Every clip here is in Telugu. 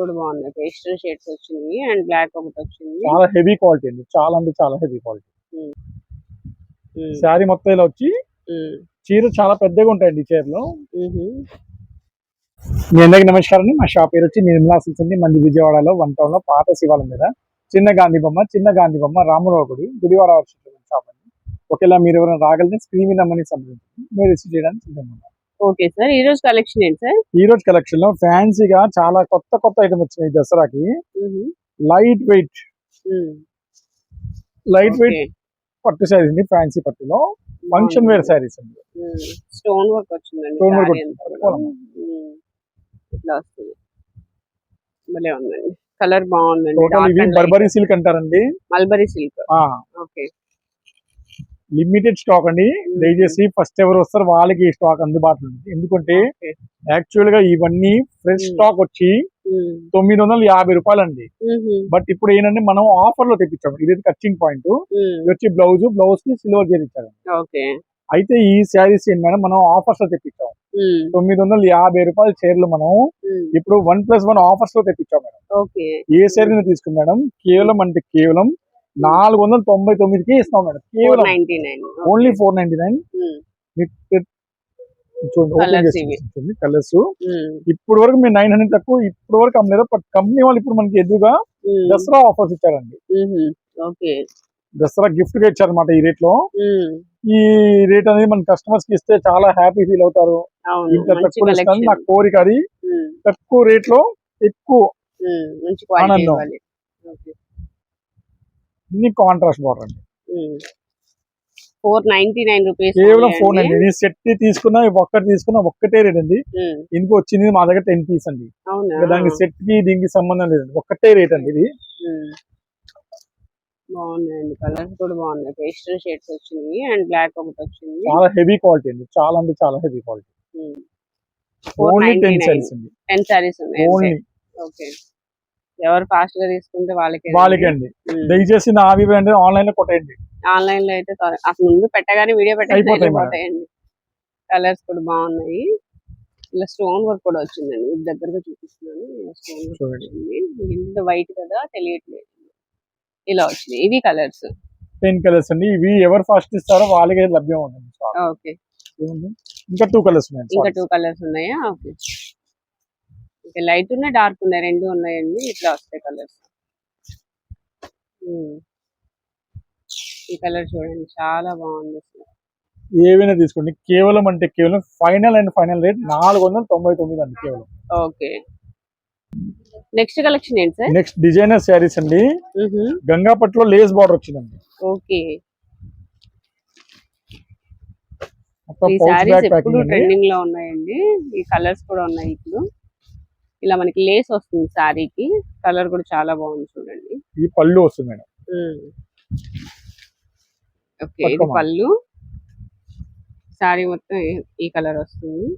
కూడా బాగున్నాయి. పేస్టల్ షేడ్స్ వచ్చినాయి అండ్ బ్లాక్ ఒకటి వచ్చింది. చాలా హెవీ క్వాలిటీ అండి. చాలా అంటే చాలా హెవీ క్వాలిటీ శారీ మొత్తం ఇలా వచ్చి చీర చాలా పెద్దగా ఉంటాయండి ఈ చీరలో. మీ అందరికి నమస్కారం అండి. మా షాప్ పేరు వచ్చి నిర్మలా సిల్స్ అండి. మంది విజయవాడలో వన్ టౌన్లో పాత శివాలయం మీద. చిన్న గాంధీ బొమ్మ చిన్న గాంధీ బొమ్మ రామరావు గుడి గుడివాడ వర్షం షాప్ అండి. ఒకవేళ మీరు ఎవరైనా రాగలిగితే స్క్రీన్ నెంబర్ని సంబంధించి మీరు రిసీవ్ చేయడానికి సిద్ధంగా ఓకే సార్. ఈ రోజు కలెక్షన్ ఏంటి సార్? ఈ రోజు కలెక్షన్లో ఫ్యాన్సీగా చాలా కొత్త కొత్త ఐటమ్ వచ్చినాయి దసరాకి. Light weight. Light weight. పట్టు శారీస్ అండి ఫ్యాన్సీ పట్టులో. ఫంక్షన్ వేర్ శారీస్ అండి. స్టోన్ వర్క్ వచ్చిందండి స్టోన్ వర్క్ ఇట్లా వస్తుంది. భలే ఉందండి. కలర్ బాగుందండి. టోటల్ బర్బరీ సిల్క్ అంటారండి. Mulberry silk. ఆ. ఓకే. లిమిటెడ్ స్టాక్ అండి. దయచేసి ఫస్ట్ ఎవరు వస్తారు వాళ్ళకి ఈ స్టాక్ అందుబాటులో ఉంది. ఎందుకంటే. యాక్చువల్గా ఇవన్నీ ఫ్రెష్. స్టాక్ వచ్చి తొమ్మిది వందల యాభై రూపాయలు అండి. బట్ ఇప్పుడు ఏంటంటే మనం ఆఫర్లో తెప్పించాము. ఇది కచ్చింగ్ పాయింట్. ఇది వచ్చి బ్లౌజ్ బ్లౌజ్కి సిల్వర్ చేయించారు ఓకే. అయితే ఈ శారీస్ ఏంటంటే మనం ఆఫర్స్లో తెప్పించాం తొమ్మిది వందల యాభై రూపాయల చీరలు మనం ఇప్పుడు వన్ ప్లస్ వన్ ఆఫర్స్లో తెప్పించాం మేడం ఏ శారీ తీసుకుని మేడం. కేవలం అంటే కేవలం నాలుగు వందల తొంభై తొమ్మిదికి ఇస్తాం మేడం. కేవలం ఓన్లీ ఫోర్ నైన్టీ నైన్. చూడండి కలర్స్ ఇప్పుడు వరకు మీరు నైన్ హండ్రెడ్ తక్కువ ఇప్పుడు వరకు అమ్మలేదు బట్ కంపెనీ వాళ్ళు ఇప్పుడు మనకి ఎదురుగా దసరా ఆఫర్స్ ఇచ్చారండి. దసరా గిఫ్ట్గా ఇచ్చారన్నమాట ఈ రేట్లో. ఈ రేట్ అనేది మన కస్టమర్స్కి ఇస్తే చాలా హ్యాపీ ఫీల్ అవుతారు. ఇంత తక్కువ ఇస్తాను కలెక్షన్ నా కోరిక అది. తక్కువ రేట్లో ఎక్కువ ఆనందం. అన్ని కాంట్రాస్ట్ బార్డర్ అండి. ఫోర్ నైన్టీ నైన్ రూపీస్ కేవలం ఫోన్ అండి ఇది సెట్ తీసుకున్నా ఒక్కటి తీసుకున్నా ఒక్కటే రేట్ అండి. ఇంకో వచ్చింది మా దగ్గర టెన్ పీస్ అండి. దానికి సెట్కి దీనికి సంబంధం లేదండి. ఒక్కటే రేట్ అండి ఇది. బాగున్నాయండి. కలర్స్ కూడా బాగున్నాయి. పేస్టల్ షేడ్స్ అండ్ బ్లాక్ ఒకటి వచ్చింది. చాలా హెవీ క్వాలిటీ అండి. చాలా అంటే చాలా heavy quality only ten 499. Saris అండి. టెన్ సారీస్ ఉన్నాయి. ఓన్లీ ఓకే ఎవరు ఫాస్ట్గా తీసుకుంటే వాళ్ళకి వాళ్ళకి అండి దయచేసి నా అంటే ఆన్లైన్లో కొట్టేయండి. ఆన్లైన్లో అయితే అసలు ముందు పెట్టగానే వీడియో. అయిపోతాయండి. కలర్స్ కూడా బాగున్నాయి. ఇలా స్టోన్ వర్క్ కూడా వచ్చిందండి. ఇది దగ్గరగా చూపిస్తున్నాను. స్టోన్ వర్క్ వచ్చింది. ఇంత వైట్ కదా తెలియట్లేదు. ఇలా వచ్చింది. ఇవి కలర్స్. టెన్ కలర్స్ అండి. ఇవి ఎవరు ఫస్ట్ ఇస్తారో వాళ్ళకే లభ్యం ఉంటుంది. ఓకే? ఇంకా టూ కలర్స్ ఉన్నాయి. ఇంకా. టూ కలర్స్ ఉన్నాయా? ఓకే. ఓకే లైట్ ఉన్నాయి డార్క్ ఉన్నాయి రెండు ఉన్నాయండి ఇట్లా వస్తాయి కలర్స్. ఈ కలర్ చూడండి చాలా బాగుంది అసలు. ఏవైనా తీసుకోండి కేవలం అంటే కేవలం ఫైనల్ అండ్ ఫైనల్ రేట్ నాలుగు వందల తొంభై తొమ్మిది అండి కేవలం. ఓకే. నెక్స్ట్ కలెక్షన్ ఏంటి సార్? నెక్స్ట్ డిజైనర్ శారీస్ అండి. గంగాపట్లో లేస్ బార్డర్ వచ్చిందండి. ఓకే. ఈ బ్యాక్ ఎప్పుడు ట్రెండింగ్లో ఉన్నాయండి. ఈ కలర్స్ కూడా ఉన్నాయి ఇప్పుడు. ఇలా మనకి లేస్ వస్తుంది సారీకి కలర్ కూడా చాలా బాగుంది చూడండి. ఇది పళ్ళు వస్తుంది మేడం. ఓకే ఇది. పళ్ళు. సారీ మొత్తం ఈ- కలర్ వస్తుంది.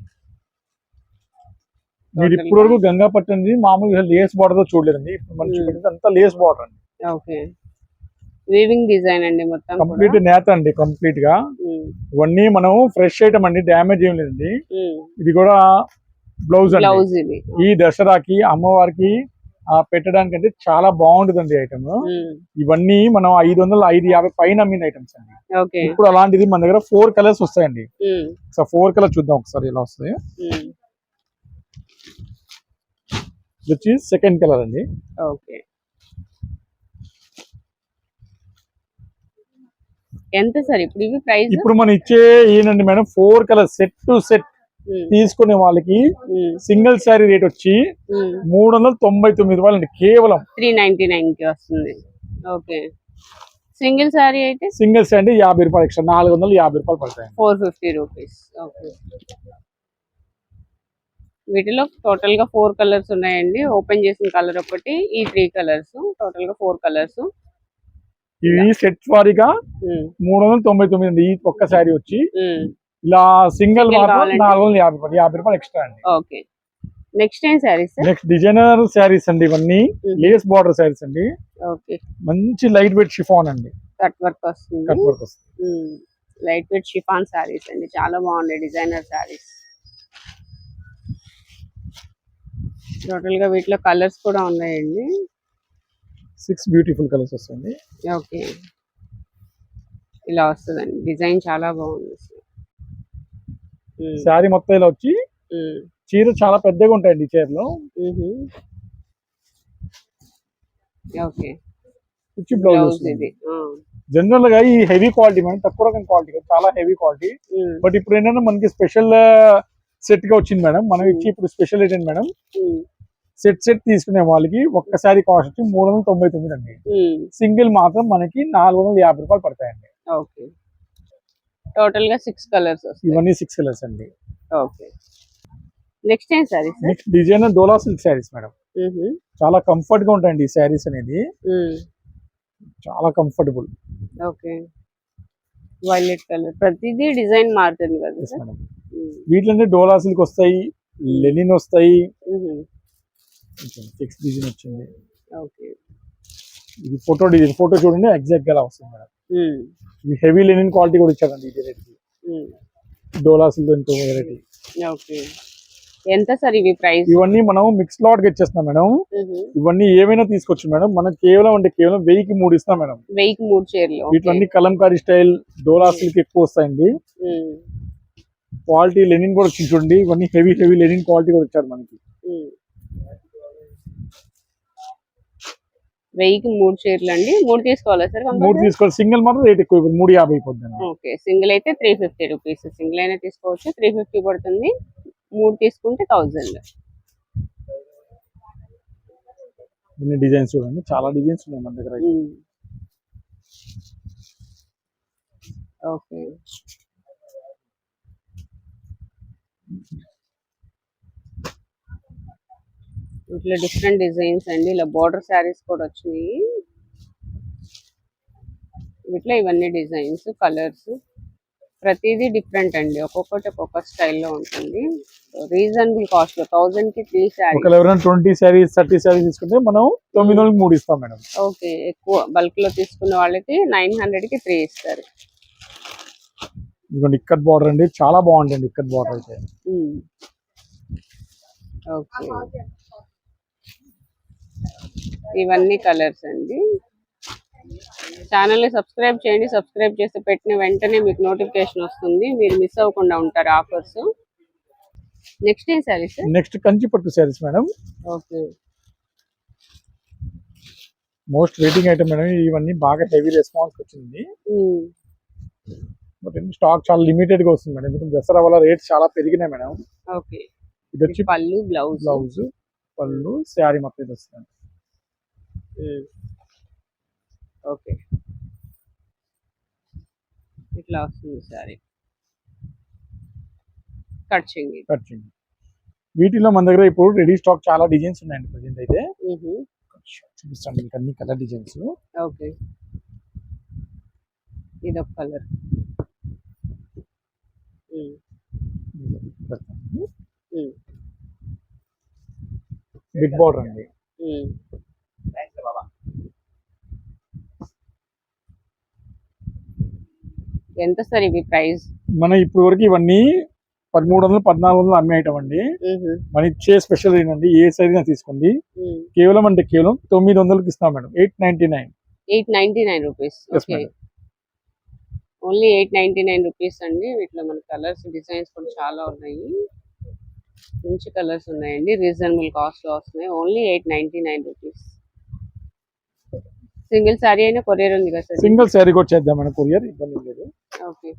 మీరు ఇప్పుడు వరకు గంగాపట్టు అనేది మామూలుగా లేస్ బార్డర్తో చూడలేదండి. ఇప్పుడు మనం. చూపించేది అంతా లేస్ బార్డర్ అండి. ఓకే. వీవింగ్ డిజైన్ అండి మొత్తం కంప్లీట్ నేత అండి కంప్లీట్గా. ఇవన్నీ మనం ఫ్రెష్ ఐటమ్ అండి డ్యామేజ్ ఏం లేదండి. ఇది కూడా బ్లౌజ్ అండి. బ్లౌజ్ ఇది ఈ దసరాకి అమ్మవారికి ఆ, పెట్టడానికంటే చాలా బాగుంటుందండి ఐటమ్ ఇవన్నీ మనం ఐదు వందల ఐదు యాభై పైన అమ్మిన ఐటమ్స్ అండి. ఇప్పుడు అలాంటిది మన దగ్గర ఫోర్ కలర్స్ వస్తాయండి. సో ఫోర్ కలర్ చూద్దాం ఒకసారి ఎలా వస్తాయి. ఇది వచ్చి సెకండ్ కలర్ అండి. ఓకే. ఎంత సార్ ఇప్పుడు ఇవి ప్రైస్ ఇప్పుడు మనం ఇచ్చే ఏంటండి madam? Four colour set to set తీసుకునే వాళ్ళకి సింగిల్ శారీ రేట్ వచ్చి మూడు వందల తొంభై తొమ్మిది రూపాయలు అండి కేవలం త్రీ నైన్టీ నైన్కి వస్తుంది. ఓకే. సింగిల్ సారీ అయితే సింగిల్ శారీ యాభై రూపాయలు ఎక్స్ట్రా నాలుగు వందల యాభై రూపాయలు పడతాయి ఫోర్ ఫిఫ్టీ రూపీస్. ఓకే. వీటిలో టోటల్గా ఫోర్ కలర్స్ ఉన్నాయండి. ఓపెన్ చేసిన కలర్ ఒకటి ఈ త్రీ కలర్స్ టోటల్గా ఫోర్ కలర్స్. ఇవి సెట్ వారీగా మూడు వందల తొంభై తొమ్మిది అండి. ఈ ఒక్క శారీ వచ్చి ఇలా సింగిల్ మాత్రం? నాలుగు వందల యాభై రూపాయలు యాభై రూపాయలు ఎక్స్ట్రా అండి. ఓకే. నెక్స్ట్ ఏం saris sir next designer saris అండి ఇవన్నీ. లేస్ బార్డర్ శారీస్ అండి. ఓకే. మంచి లైట్ వెయిట్ షిఫాన్ అండి. కట్ వర్క్ వస్తుంది. కట్ వర్క్ వస్తుంది. లైట్ వెయిట్ షిఫాన్ సారీస్ అండి. చాలా బాగున్నాయి డిజైనర్ సారీస్ టోటల్గా వీటిలో కలర్స్ కూడా ఉన్నాయండి. సిక్స్ బ్యూటిఫుల్ కలర్స్ వస్తుంది ఓకే ఇలా వస్తుందండి. డిజైన్ చాలా బాగుంది శారీ మొత్తం ఇలా వచ్చి చీర చాలా పెద్దగా ఉంటాయండి ఈ చీరలో. వచ్చి బ్లౌజ్ జనరల్గా ఈ హెవీ క్వాలిటీ మేడం తక్కువ రకం క్వాలిటీ చాలా హెవీ క్వాలిటీ. బట్ ఇప్పుడు ఏంటంటే మనకి స్పెషల్ సెట్గా వచ్చింది మేడం. మనం ఇచ్చి ఇప్పుడు స్పెషల్ ఏంటంటే మేడం సెట్ సెట్ తీసుకునే వాళ్ళకి ఒక్కసారి కాస్ట్ వచ్చి మూడు వందల తొంభై తొమ్మిది అండి. సింగిల్ మాత్రం మనకి నాలుగు వందల యాభై రూపాయలు పడతాయండి. ఓకే. టోటల్గా సిక్స్ కలర్స్ ఇవన్నీ సిక్స్ కలర్స్ అండి. ఓకే నెక్స్ట్ ఏం sari sir next design Dola silk saris madam చాలా కంఫర్ట్గా ఉంటాయండి ఈ శారీస్ అనేది. చాలా కంఫర్టబుల్ ఓకే వైలెట్ కలర్ ప్రతిదీ డిజైన్ మారుతుంది కదా వీటిలో డోలా సిల్క్ వస్తాయి లెనిన్ వస్తాయి. ఫిక్స్ డిజైన్ వచ్చింది. ఓకే ఇది ఫోటో డిజైన్ ఫోటో చూడండి ఎగ్జాక్ట్గా వస్తుంది మేడం. ఇది హెవీ లెనిన్ క్వాలిటీ కూడా ఇచ్చారండి ఇది రేట్కి డోలా సిల్క్ ఇంకో వెరైటీ ఓకే. ఎంత సార్ ఇవి ప్రైస్ ఇవన్నీ మనం మిక్స్ లాట్గా ఇచ్చేస్తున్నాం మేడం. ఇవన్నీ ఏమైనా తీసుకోవచ్చు మేడం. మనం కేవలం అంటే కేవలం వెయ్యికి మూడు ఇస్తాం మేడం. వెయ్యికి మూడు చీరలు వీటిలో అన్ని కలంకారీ స్టైల్ డోలా సిల్క్ ఎక్కువ వస్తాయండి. క్వాలిటీ లెనిన్ కూడా వచ్చింది చూడండి. ఇవన్నీ హెవీ హెవీ లెనిన్ క్వాలిటీ కూడా ఇచ్చారు మనకి. వెయ్యికి మూడు చీరలు అండి. మూడు తీసుకోవాలా సార్? మూడు తీసుకోవాలి. సింగిల్ మాత్రం రేట్ ఎక్కువ మూడు యాభై అయిపోతుంది ఓకే. సింగిల్ అయితే త్రీ ఫిఫ్టీ రూపీస్. సింగిల్ అయినా తీసుకోవచ్చు. త్రీ ఫిఫ్టీ పడుతుంది. మూడు తీసుకుంటే థౌజండ్. ఇన్ని డిజైన్స్ చూడండి. చాలా డిజైన్స్ ఉన్నాయి మన దగ్గర ఓకే. ఇట్లా డిఫరెంట్ డిజైన్స్ అండి. ఇలా బార్డర్ శారీస్ కూడా వచ్చినాయి. ఇట్లా ఇవన్నీ డిజైన్స్ కలర్స్ ప్రతిదీ డిఫరెంట్ అండి. ఒక్కొక్కటి ఒక్కొక్క స్టైల్లో ఉంటుంది. రీజనబుల్ కాస్ట్ థౌజండ్కి త్రీ శారీ ఎవరైనా ట్వంటీ శారీస్ థర్టీ శారీస్ తీసుకుంటే మనం తొమ్మిది వందలకి మూడు ఇస్తాం మేడం. ఓకే. ఎక్కువ బల్క్లో తీసుకున్న వాళ్ళకి నైన్ హండ్రెడ్కి త్రీ ఇస్తారు. ఇదిగోండి ఇక్కత్ బార్డర్ అండి. చాలా బాగుంటుంది ఇక్కత్ బార్డర్ అయితే. ఓకే. ఇవన్నీ కలర్స్ అండి. ఛానల్ని సబ్స్క్రైబ్ చేయండి. సబ్స్క్రైబ్ చేసి పెట్టిన వెంటనే మీకు నోటిఫికేషన్ వస్తుంది. మీరు మిస్ అవ్వకుండా ఉంటారు ఆఫర్స్. నెక్స్ట్ ఏం సార్ నెక్స్ట్ కంచి పట్టు saris madam. Okay. Most waiting item madam ఇవన్నీ బాగా హెవీ రెస్పాన్స్ వచ్చింది. బట్ స్టాక్ చాలా లిమిటెడ్గా వస్తుంది మేడం. ఎందుకంటే దసరా వల్ల రేట్స్ చాలా పెరిగినాయి మేడం. ఓకే. ఇది వచ్చి పళ్ళు బ్లౌజ్. బ్లౌజ్ పళ్ళు శారీ మొత్తం ఇది వస్తుంది. ఓకే. ఇట్లా వస్తుంది సారీ. కట్ చెంగి కట్ చేయండి. వీటిలో మన దగ్గర ఇప్పుడు రెడీ స్టాక్ చాలా డిజైన్స్ ఉన్నాయండి ప్రజెంట్ అయితే. చూపిస్తాను మీకు అన్ని కలర్ డిజైన్స్. ఓకే. ఇదొక కలర్. బిగ్ బార్డర్ అండి. ఎంత సార్ ఇవి ప్రైస్? మన ఇప్పుడు వరకు ఇవన్నీ పదమూడు వందలు పద్నాలుగు వందలు అమ్మే ఐటమ్ అండి మన ఇచ్చే స్పెషల్ ఏంటండి ఏ సైజ్ తీసుకోండి. కేవలం అంటే కేవలం తొమ్మిది వందలకి ఇస్తాం madam. Eight ninety nine. Eight ninety nine rupees. Only eight ninety nine rupees అండి. వీటిలో మన కలర్స్ డిజైన్స్ కూడా చాలా ఉన్నాయి. మంచి కలర్స్ ఉన్నాయండి. రీజనబుల్ కాస్ట్లో వస్తున్నాయి. Only eight ninety nine rupees. Single sari అయినా కొరియర్ ఉంది కదా సార్? సింగిల్ శారీ కూడా చేద్దాం కొరియర్ ఇబ్బంది లేదు. ఓకే.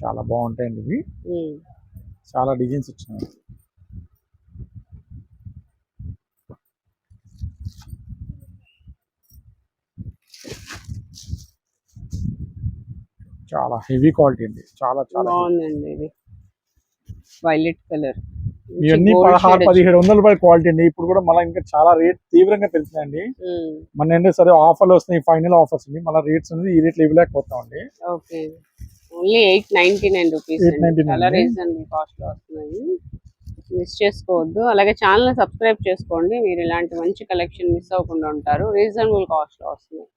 చాలా బాగుంటాయండి ఇవి. చాలా డిజైన్స్ వచ్చినాయి. చాలా హెవీ క్వాలిటీ అండి. చాలా చాలా. బాగుందండి ఇది. Violet colour. ఇవన్నీ పదహారు పదిహేడు వందల రూపాయల క్వాలిటీ అండి. ఇప్పుడు కూడా మళ్ళీ ఇంకా చాలా రేట్ తీవ్రంగా పెరుగుతున్నాయండి మన ఏంటంటే సరే ఆఫర్లు వస్తున్నాయి ఫైనల్ ఆఫర్స్ అండి. మళ్ళీ రేట్స్ అనేది ఈ రేట్లు ఇవ్వలేకపోతాం అండి okay. Only eight ninety nine rupees 899 చాలా రీజనబుల్ కాస్ట్లో వస్తున్నాయి. మిస్ చేసుకోవద్దు. అలాగే ఛానల్ సబ్స్క్రైబ్ చేసుకోండి. మీరు ఇలాంటి మంచి కలెక్షన్ మిస్ అవ్వకుండా ఉంటారు. రీజనబుల్ కాస్ట్లో వస్తున్నాయి.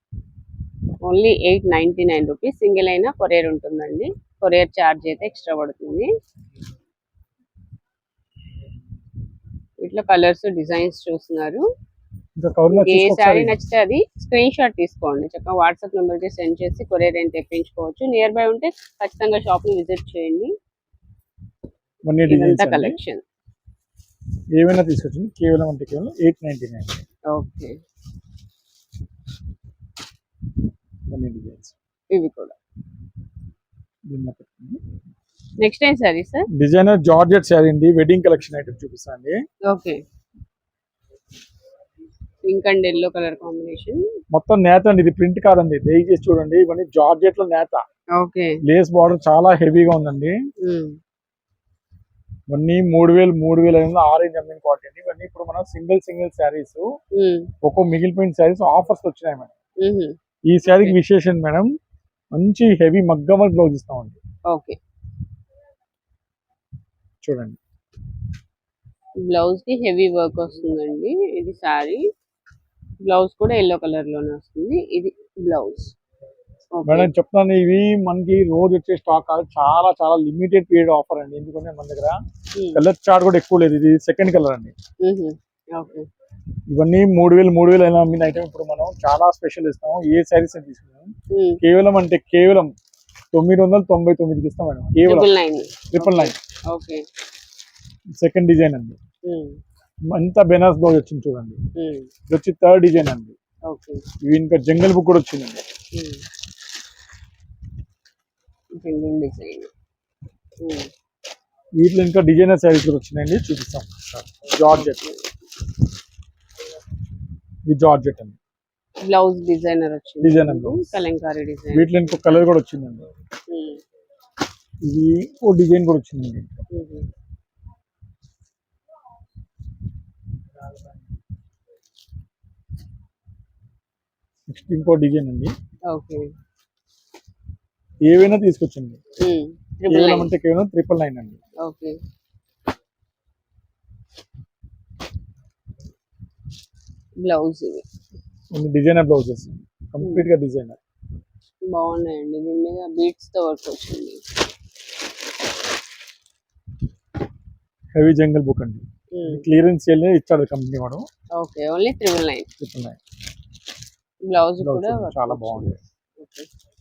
Only eight ninety nine rupees. Single అయినా కొరియర్ ఉంటుందండి. కొరియర్ ఛార్జ్ అయితే ఎక్స్ట్రా పడుతుంది. వీటిలో కలర్స్ డిజైన్స్ చూస్తున్నారు. ఏ శారీ నచ్చితే అది స్క్రీన్ షాట్ తీసుకోండి. చక్కగా వాట్సాప్ నెంబర్కి సెండ్ చేసి కొరియర్ అయిన తెప్పించుకోవచ్చు. నియర్ బై ఉంటే ఖచ్చితంగా షాప్ని విజిట్ చేయండి. ఇదంతా కలెక్షన్. ఏమైనా తీసుకొచ్చింది? కేవలం అంటే కేవలం ఎయిట్ నైన్టీ నైన్. ఓకే ఇవన్నీ డిజైన్స్ ఇవి కూడా. నెక్స్ట్ ఏం sari sir designer georgette sari అండి. Wedding collection item చూపిస్తాండి okay pink and yellow colour combination మొత్తం నేత అండి. ఇది ప్రింట్ కాదండి. దయచేసి చూడండి. ఇవన్నీ జార్జెట్లో నేత. ఓకే లేస్ బార్డర్ చాలా హెవీగా ఉందండి. ఇవన్నీ మూడు వేలు మూడు వేల ఐదు వందలు ఆరెంజ్ అమ్మిన క్వాలిటీ అండి. ఇవన్నీ ఇప్పుడు మనం సింగిల్ సింగిల్ శారీస్ ఒక్కో మిగిలిపోయిన శారీస్ ఆఫర్స్ వచ్చినాయి మేడం. ఈ శారీకి విశేషం మేడం మంచి హెవీ మగ్గమ బ్లౌజ్ ఇస్తామండి. ఓకే చూడండి. బ్లౌజ్కి హెవీ వర్క్ వస్తుందండి ఇది సారీ బ్లౌజ్ కూడా ఎల్లో కలర్లోనే వస్తుంది. ఇది బ్లౌజ్. మేడం చెప్తాను ఇవి మనకి రోజు వచ్చే స్టాక్ కాదు. చాలా చాలా లిమిటెడ్ పీరియడ్ ఆఫర్ అండి. ఎందుకంటే మన దగ్గర కలర్ చార్ట్ కూడా ఎక్కువ లేదు. ఇది సెకండ్ కలర్ అండి. ఓకే ఇవన్నీ మూడు వేలు మూడు వేలు అయినా అమ్మిన ఐటమ్ ఇప్పుడు మనం చాలా స్పెషల్ ఇస్తాం ఏ శారీస్ తీసుకున్నాం కేవలం అంటే కేవలం తొమ్మిది వందల తొంభై తొమ్మిదికి ఇస్తాం మేడం. కేవలం ట్రిపుల్ నైన్ సెకండ్ డిజైన్ అండి. అంతా బెనాస్ బ్లౌజ్ వచ్చింది చూడండి. ఇది వచ్చి థర్డ్ డిజైన్ అండి. ఓకే ఇవి ఇంకా జంగల్ బుక్ కూడా వచ్చిందండి. వీటిలో ఇంకా డిజైనర్ శారీస్ కూడా వచ్చినాయండి. చూపిస్తాం. జార్జెట్. ఇది జార్జెట్ అండి. బ్లౌజ్ డిజైనర్ వచ్చింది. blouse. కలంకారీ డిజైన్. వీటిలో ఇంకో కలర్ కూడా వచ్చిందండి. ఇది ఓ డిజైన్ కూడా వచ్చిందండి. నెక్స్ట్ ఇంకో డిజైన్ అండి. ఓకే. ఏవైనా తీసుకొచ్చండి. అంటే కేవలం ట్రిపుల్ నైన్ అండి. ఓకే. బ్లౌజ్ ఇవి. కొన్ని డిజైనర్ బ్లౌజెస్. కంప్లీట్గా డిజైనర్. బాగున్నాయండి. దీని మీద బీట్స్తో వర్క్ వచ్చింది. హెవీ జంగల్ బుక్ అండి. క్లియరెన్స్ సేల్ ఇచ్చాడు కంపెనీ వాడు. Okay only triple nine. Triple nine. Blouse కూడా చాలా. బాగుంది. చేస్తాం.